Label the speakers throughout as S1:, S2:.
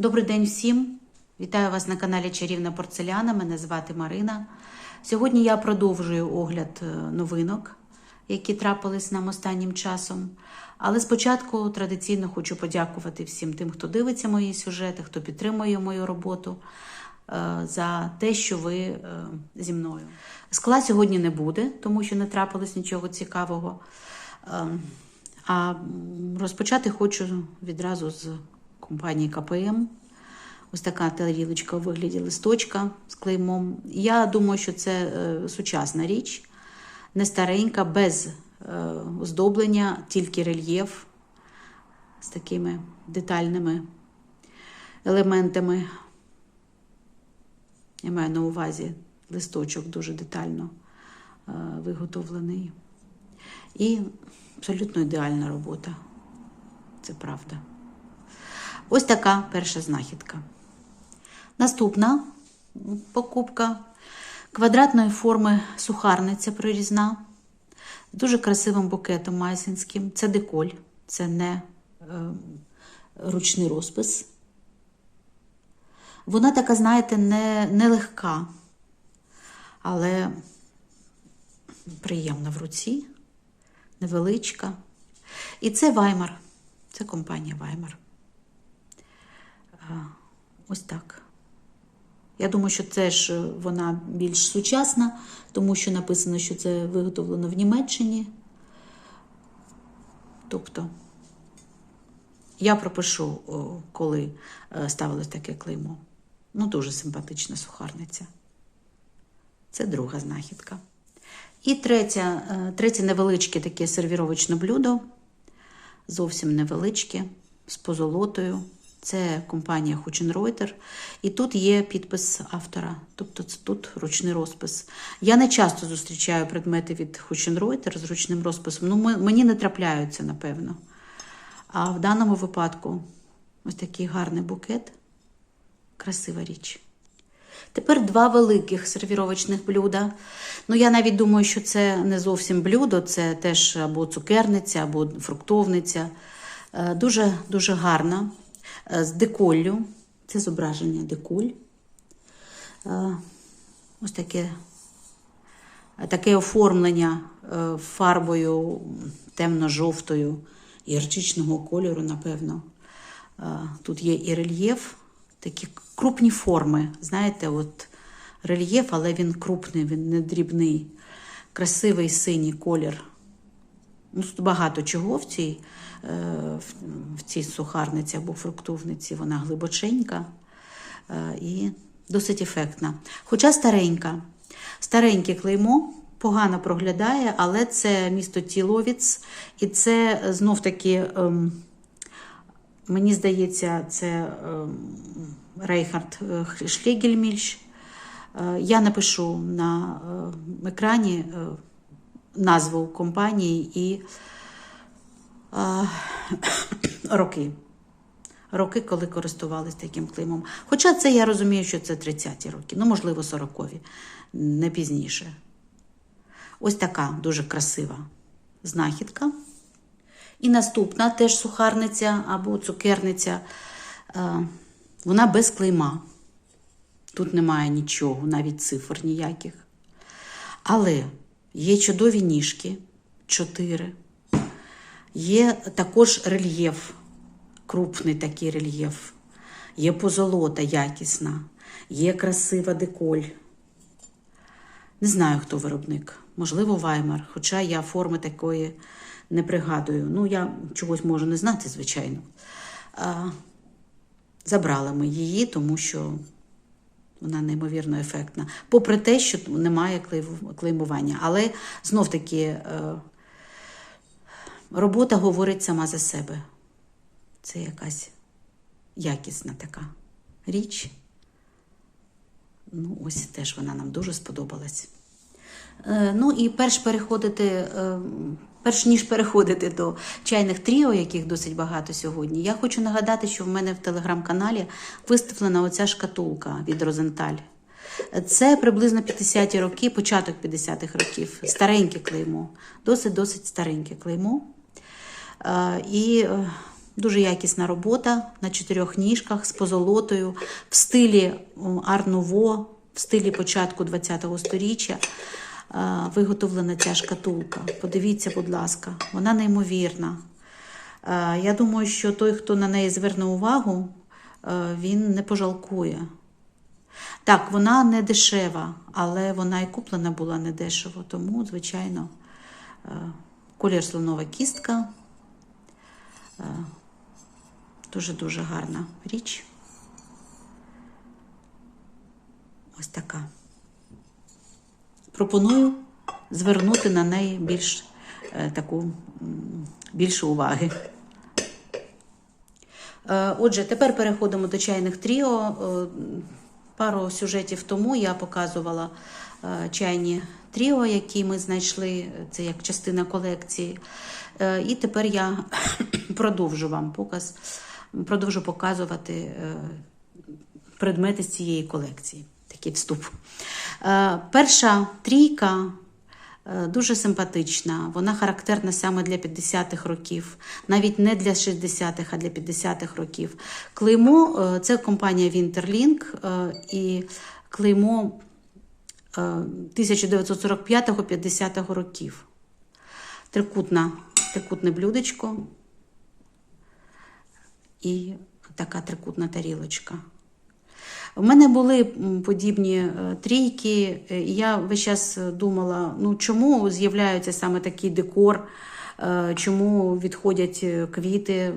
S1: Добрий день всім! Вітаю вас на каналі Чарівна Порцеляна. Мене звати Марина. Сьогодні я продовжую огляд е, новинок, які трапились нам останнім часом. Але спочатку традиційно хочу подякувати всім тим, хто дивиться мої сюжети, хто підтримує мою роботу е, за те, що ви е, зі мною. Скла сьогодні не буде, тому що не трапилось нічого цікавого. Ем, А розпочати хочу відразу з компанії КПМ. Ось така тарілочка у вигляді листочка з клеймом. Я думаю, що це е, сучасна річ, не старенька, без е, оздоблення, тільки рельєф з такими детальними елементами. Я маю на увазі листочок дуже детально е, виготовлений. І абсолютно ідеальна робота. Це правда. Ось така перша знахідка. Наступна покупка квадратної форми сухарниця прорізна з дуже красивим букетом майсинським. Це деколь, це не е, ручний розпис. Вона така, знаєте, не, не легка, але приємна в руці, невеличка. І це Ваймар. Це компанія Ваймар. Ось так. Я думаю, що це ж вона більш сучасна, тому що написано, що це виготовлено в Німеччині. Тобто, я пропишу, коли е, ставилось таке клеймо. Ну, дуже симпатична сухарниця. Це друга знахідка. І третя, е, третє невеличке таке сервіровочне блюдо. Зовсім невеличке, з позолотою. Це компанія Хученройтер. І тут є підпис автора, тобто це тут ручний розпис. Я не часто зустрічаю предмети від Хученройтер з ручним розписом. Ну, мені не трапляються, напевно. А в даному випадку ось такий гарний букет. Красива річ. Тепер два великих сервіровочних блюда. Ну, я навіть думаю, що це не зовсім блюдо, це теж або цукерниця, або фруктовниця. Е, Дуже дуже гарна. Е, З деколлю. Це зображення деколь. Е, Ось таке, таке оформлення е, фарбою темно-жовтою гірчичного кольору, напевно. Тут є і рельєф, такі крупні форми. Знаєте, от рельєф, але він крупний, він не дрібний. Красивий синій колір. Ну, багато чого в цій, е, в, цій сухарниці або фруктовниці. Вона глибоченька е, і досить ефектна. Хоча старенька. Стареньке клеймо погано проглядає, але це місто Тіловіц, і це знов таки. ем, Мені здається, це ем, Рейхард е, Шлігельмільш. Я напишу на екрані назву компанії і е, роки. Роки, коли користувалися таким клеймом. Хоча це я розумію, що це 30-ті роки, ну, можливо, 40-ві, не пізніше. Ось така дуже красива знахідка. І наступна теж сухарниця або цукерниця. Вона без клейма. Тут немає нічого, навіть цифр ніяких. Але є чудові ніжки, чотири. Є також рельєф, крупний такий рельєф. Є позолота якісна, є красива деколь. Не знаю, хто виробник. Можливо, Ваймар, хоча я форми такої не пригадую. Ну, я чогось можу не знати, звичайно. Забрали ми її, тому що вона неймовірно ефектна. Попри те, що немає клеймування. Але знов таки е, робота говорить сама за себе. Це якась якісна така річ. Ну, ось теж вона нам дуже сподобалась. Е, Ну і перш переходити, е, перш ніж переходити до чайних тріо, яких досить багато сьогодні, я хочу нагадати, що в мене в телеграм-каналі виставлена оця шкатулка від Розенталь. Це приблизно 50-ті роки, початок 50-х років. Стареньке клеймо, досить-досить стареньке клеймо. Е, І е, Дуже якісна робота на чотирьох ніжках з позолотою в стилі Арнуво, в стилі початку ХХ століття. Виготовлена ця шкатулка. Подивіться, будь ласка, вона неймовірна. Я думаю, що той, хто на неї зверне увагу, він не пожалкує. Так, вона не дешева, але вона і куплена була не дешево. Тому, звичайно, колір слонова кістка. Дуже-дуже гарна річ. Ось така. Пропоную звернути на неї більш е, таку більше уваги. Е, Отже, тепер переходимо до чайних тріо. Е, Пару сюжетів тому я показувала чайні тріо, які ми знайшли. Це як частина колекції. І тепер я продовжу вам показ, продовжу показувати предмети з цієї колекції. Такий вступ. Е, Перша трійка е, дуже симпатична. Вона характерна саме для 50-х років, навіть не для 60-х, а для 50-х років. Клеймо е, це компанія е, і клеймо е, 1945-50 років. Трикутна, трикутне блюдечко і така трикутна тарілочка. У мене були подібні е, трійки, е, і я весь час думала, ну чому з'являється саме такий декор, е, чому відходять е, квіти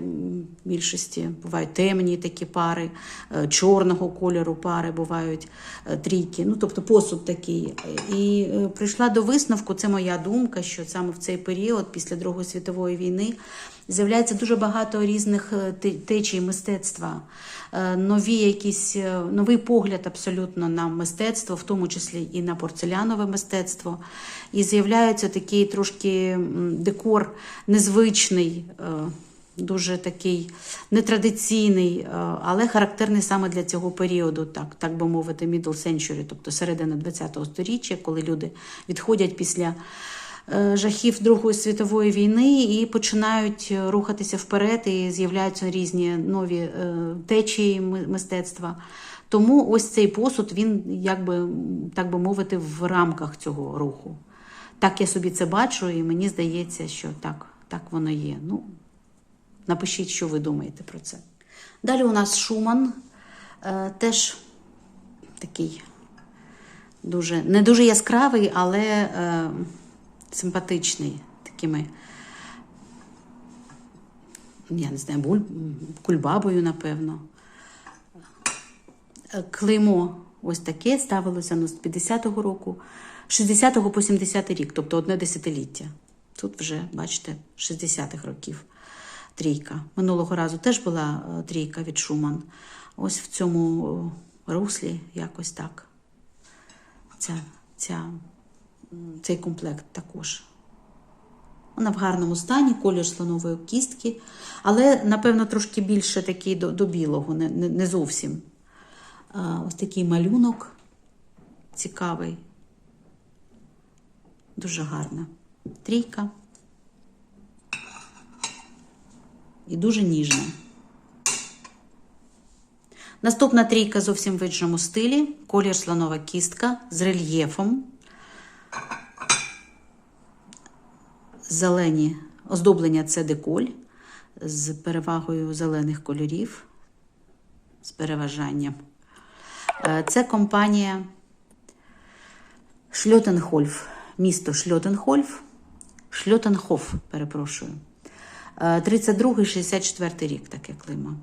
S1: більшості, бувають темні такі пари, е, чорного кольору пари бувають е, трійки, ну тобто посуд такий. І е, прийшла до висновку, це моя думка, що саме в цей період, після Другої світової війни, з'являється дуже багато різних е, течій мистецтва, е, нові якісь, е, новий погляд абсолютно на мистецтво, в тому числі і на порцелянове мистецтво. І з'являється такий трошки декор незвичний. е, Дуже такий нетрадиційний, е, але характерний саме для цього періоду, так, так би мовити, middle century, тобто середина ХХ століття, коли люди відходять після е, жахів Другої світової війни і починають рухатися вперед, і з'являються різні нові течії мистецтва. Тому ось цей посуд, він, якби, так би мовити, в рамках цього руху. Так я собі це бачу, і мені здається, що так, так воно є. Ну, напишіть, що ви думаєте про це. Далі у нас Шуман, е, теж такий дуже, не дуже яскравий, але е, симпатичний такими, я не знаю, буль, кульбабою, напевно. Е, Клеймо ось таке ставилося ну, з 50-го року, 60-го по 70-й рік, тобто одне десятиліття. Тут вже, бачите, 60-х років трійка. Минулого разу теж була е, трійка від Шуман. Ось в цьому е, руслі якось так. Ця, ця, цей комплект також. Вона в гарному стані, колір слонової кістки, але, напевно, трошки більше такий до, до білого, не, не, не зовсім. А, ось такий малюнок цікавий. Дуже гарна. Трійка. І дуже ніжна. Наступна трійка зовсім в іншому стилі. Колір слонова кістка з рельєфом. Зелені оздоблення це деколь з перевагою зелених кольорів, з переважанням. Е, Це компанія Шльотенхольф, місто Шльотенхольф, Шльотенхоф, перепрошую. Е, 32-64 рік таке клеймо.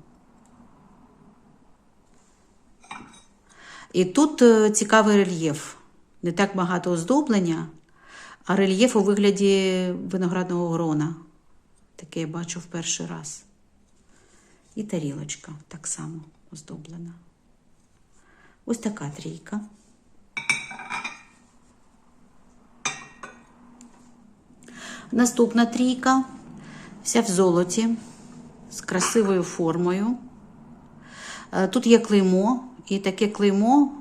S1: І тут е, цікавий рельєф. Не так багато оздоблення, а рельєф у вигляді виноградного грона. Таке я бачу в перший раз. І тарілочка так само оздоблена. Ось така трійка. Наступна трійка, вся в золоті, з красивою формою. Е, Тут є клеймо, і таке клеймо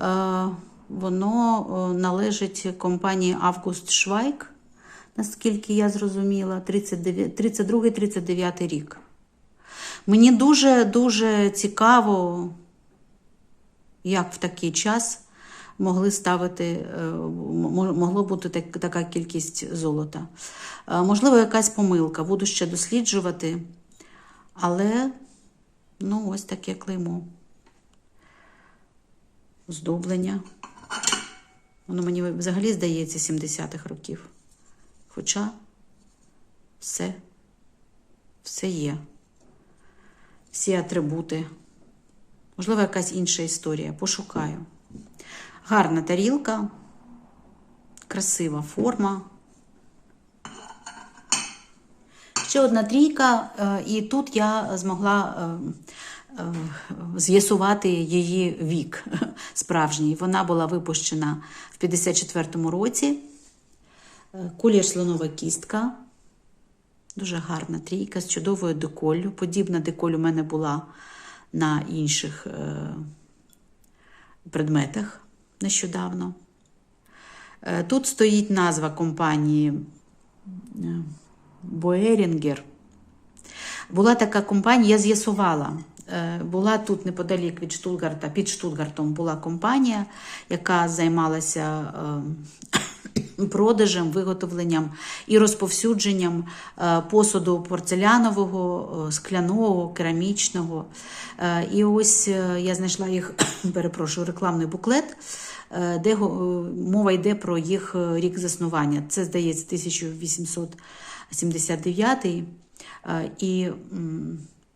S1: е, воно е, належить компанії Август Швайк, наскільки я зрозуміла, 32-39 рік. Мені дуже-дуже цікаво, як в такий час могли ставити, е, могло бути так, така кількість золота. Е, Можливо, якась помилка, буду ще досліджувати, але ну, ось таке клеймо. Оздоблення. Воно мені взагалі здається 70-х років. Хоча все, все є. Всі атрибути. Можливо, якась інша історія. Пошукаю. Гарна тарілка, красива форма. Ще одна трійка, е, і тут я змогла е, е, з'ясувати її вік справжній. Вона була випущена в 54-му році. Колір слонова кістка. Дуже гарна трійка з чудовою деколлю. Подібна деколь у мене була на інших предметах нещодавно. Е, Тут стоїть назва компанії Боерінгер. Була така компанія, я з'ясувала. е, Була тут неподалік від Штутгарта, під Штутгартом була компанія, яка займалася е, продажем, виготовленням і розповсюдженням е, посуду порцелянового, е, скляного, керамічного. Е, І ось я знайшла їх, перепрошую, рекламний буклет, де мова йде про їх рік заснування. Це, здається, 1879 е, і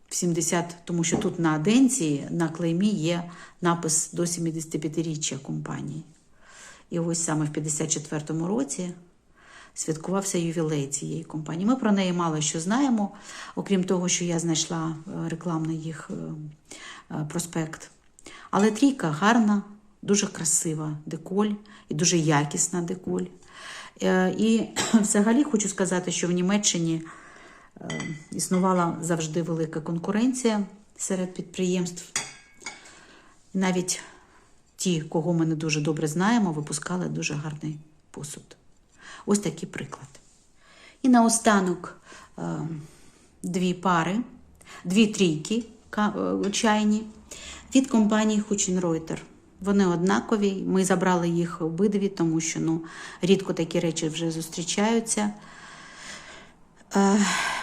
S1: в 70, тому що тут на денці, на клеймі є напис до 75-річчя компанії. І ось саме в 54-му році святкувався ювілей цієї компанії. Ми про неї мало що знаємо, окрім того, що я знайшла е, рекламний їх е, е, проспект. Але трійка гарна, дуже красива деколь і дуже якісна деколь. І взагалі хочу сказати, що в Німеччині існувала завжди велика конкуренція серед підприємств. Навіть ті, кого ми не дуже добре знаємо, випускали дуже гарний посуд. Ось такий приклад. І наостанок е, дві пари, дві трійки е, чайні від компанії Хученройтер. Вони однакові. Ми забрали їх обидві, тому що ну, рідко такі речі вже зустрічаються. Е,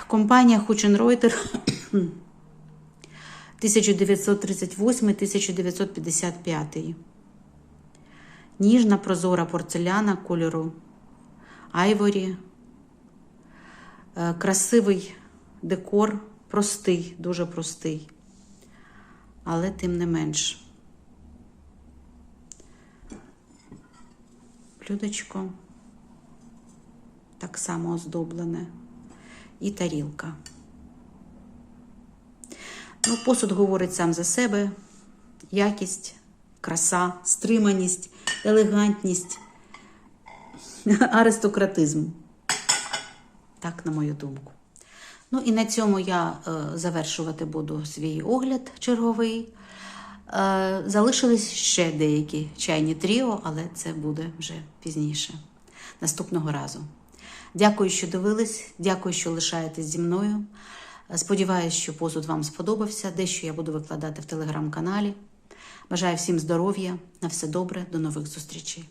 S1: компанія Хученройтер 1938-1955. Ніжна прозора порцеляна кольору айворі. Е, Красивий декор, простий, дуже простий. Але тим не менш. Блюдечко так само оздоблене. І тарілка. Ну, посуд говорить сам за себе. Якість, краса, стриманість, елегантність, аристократизм. Так, на мою думку. Ну і на цьому я е, завершувати буду свій огляд черговий. Е, залишились ще деякі чайні тріо, але це буде вже пізніше, наступного разу. Дякую, що дивились, дякую, що лишаєтесь зі мною. Сподіваюсь, що посуд вам сподобався. Дещо я буду викладати в телеграм-каналі. Бажаю всім здоров'я, на все добре, до нових зустрічей.